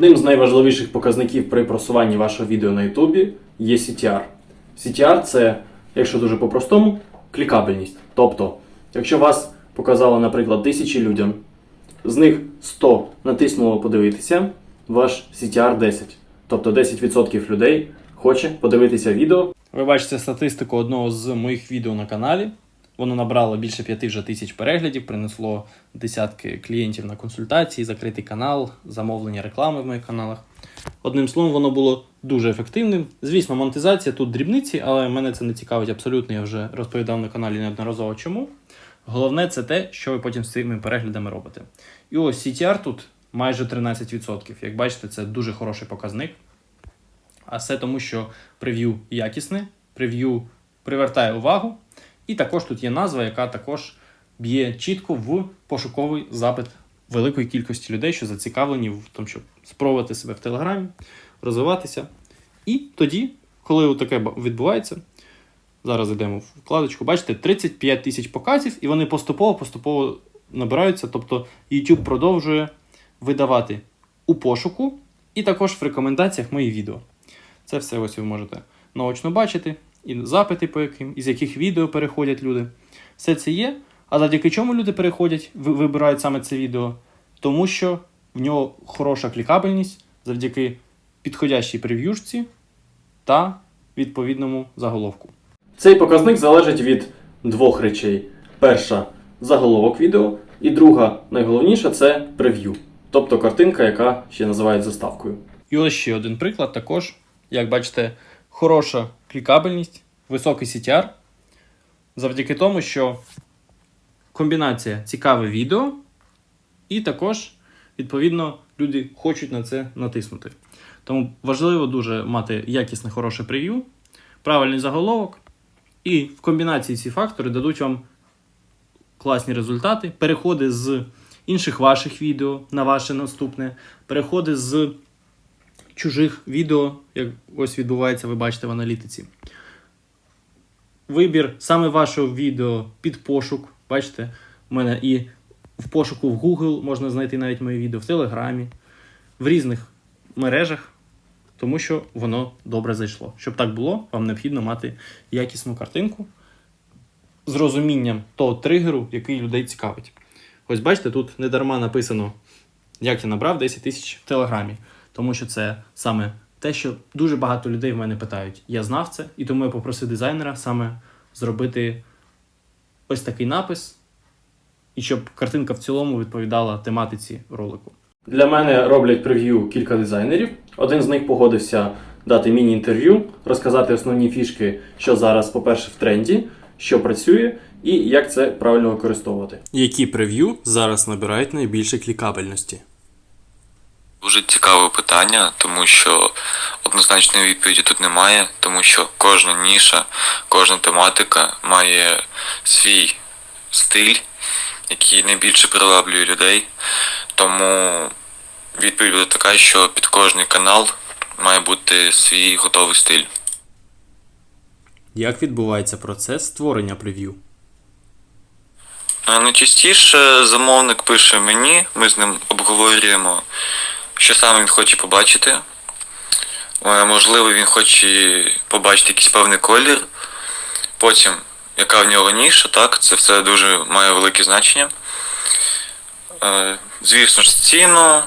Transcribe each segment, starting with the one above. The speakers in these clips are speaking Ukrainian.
Одним з найважливіших показників при просуванні вашого відео на YouTube є CTR. CTR це, якщо дуже по-простому, клікабельність. Тобто, якщо вас показало, наприклад, тисячі людям, з них 100 натиснуло подивитися, ваш CTR 10. Тобто 10% людей хоче подивитися відео. Ви бачите статистику одного з моїх відео на каналі. Воно набрало більше 5 вже тисяч переглядів, принесло десятки клієнтів на консультації, закритий канал, замовлення реклами в моїх каналах. Одним словом, воно було дуже ефективним. Звісно, монетизація тут дрібниці, але мене це не цікавить абсолютно. Я вже розповідав на каналі неодноразово чому. Головне це те, що ви потім з цими переглядами робите. І ось CTR тут майже 13%. Як бачите, це дуже хороший показник. А все тому, що прев'ю якісне, прев'ю привертає увагу. І також тут є назва, яка також б'є чітко в пошуковий запит великої кількості людей, що зацікавлені в тому, щоб спробувати себе в Телеграмі, розвиватися. І тоді, коли таке відбувається, зараз йдемо в вкладочку, бачите, 35 тисяч показів, і вони поступово-поступово набираються. Тобто YouTube продовжує видавати у пошуку і також в рекомендаціях мої відео. Це все ось ви можете наочно бачити, і запити, по яким, із яких відео переходять люди. Все це є. А завдяки чому люди переходять, ви- вибирають саме це відео? Тому що в нього хороша клікабельність завдяки підходящій прев'юшці та відповідному заголовку. Цей показник залежить від двох речей: перша заголовок відео, і друга, найголовніша це прев'ю, тобто картинка, яка ще називають заставкою. І ось ще один приклад також. Як бачите, хороша клікабельність, високий CTR, завдяки тому, що комбінація цікаве відео, і також, відповідно, люди хочуть на це натиснути. Тому важливо дуже мати якісне хороше прев'ю, правильний заголовок, і в комбінації ці фактори дадуть вам класні результати, переходи з інших ваших відео на ваше наступне, переходи з чужих відео, як ось відбувається, ви бачите в аналітиці. Вибір саме вашого відео під пошук. Бачите, у мене і в пошуку в Google можна знайти навіть моє відео, в Телеграмі, в різних мережах, тому що воно добре зайшло. Щоб так було, вам необхідно мати якісну картинку з розумінням того тригеру, який людей цікавить. Ось бачите, тут недарма написано, як я набрав 10 тисяч в Телеграмі, тому що це саме те, що дуже багато людей в мене питають. Я знав це, і тому я попросив дизайнера саме зробити ось такий напис, і щоб картинка в цілому відповідала тематиці ролику. Для мене роблять прев'ю кілька дизайнерів. Один з них погодився дати міні-інтерв'ю, розказати основні фішки, що зараз, по-перше, в тренді, що працює, і як це правильно використовувати. Які прев'ю зараз набирають найбільше клікабельності? Дуже цікаве питання, тому що однозначної відповіді тут немає, тому що кожна ніша, кожна тематика має свій стиль, який найбільше приваблює людей. Тому відповідь буде така, що під кожний канал має бути свій готовий стиль. Як відбувається процес створення прев'ю? Найчастіше замовник пише мені, ми з ним обговорюємо, що саме він хоче побачити. Е, Можливо, він хоче побачити якийсь певний колір. Потім, яка в нього ніша, так, це все дуже має велике значення. Е, Звісно ж, ціну,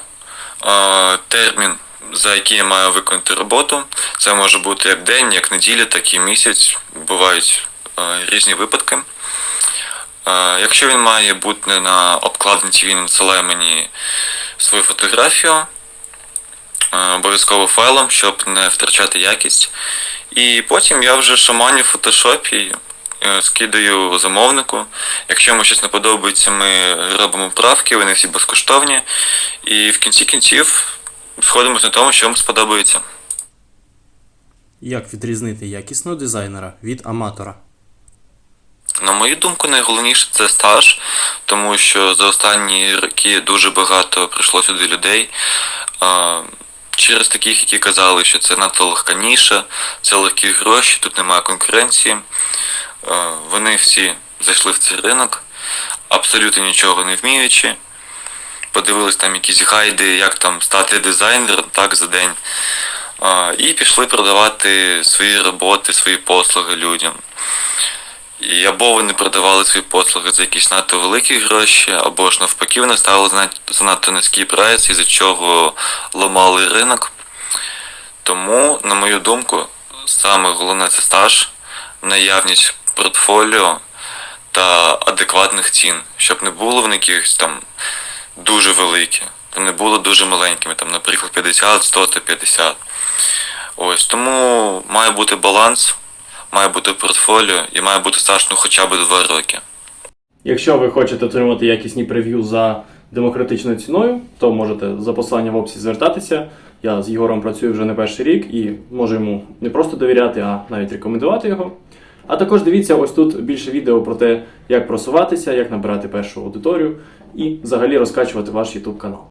е, термін, за який я маю виконати роботу. Це може бути як день, як неділя, так і місяць. Бувають різні випадки. Якщо він має бути на обкладинці, він надсилає мені свою фотографію, обов'язково файлом, щоб не втрачати якість. І потім я вже шаманю в фотошопі, е, скидаю замовнику. Якщо йому щось не подобається, ми робимо правки, вони всі безкоштовні. І в кінці кінців сходимося на тому, що йому сподобається. Як відрізнити якісного дизайнера від аматора? На мою думку, найголовніше це стаж, тому що за останні роки дуже багато прийшло сюди людей. Через таких, які казали, що це надто легка ніша, це легкі гроші, тут немає конкуренції. Вони всі зайшли в цей ринок, абсолютно нічого не вміючи. подивились там якісь гайди, як там стати дизайнером так за день. І пішли продавати свої роботи, свої послуги людям. І або вони продавали свої послуги за якісь надто великі гроші, або ж навпаки вони ставили занадто- низький прайс, із-за чого ламали ринок. Тому, на мою думку, саме головне це стаж, наявність портфоліо та адекватних цін, щоб не було вони якихось там дуже великі, не було дуже маленькими, там, наприклад, 50, 100 та 50. Ось тому має бути баланс, має бути портфоліо і має бути стаж ну, хоча б 2 роки. Якщо ви хочете отримати якісні прев'ю за демократичною ціною, то можете за посиланням в описі звертатися. Я з Єгором працюю вже не перший рік і можу йому не просто довіряти, а навіть рекомендувати його. А також дивіться ось тут більше відео про те, як просуватися, як набирати першу аудиторію і взагалі розкачувати ваш YouTube канал.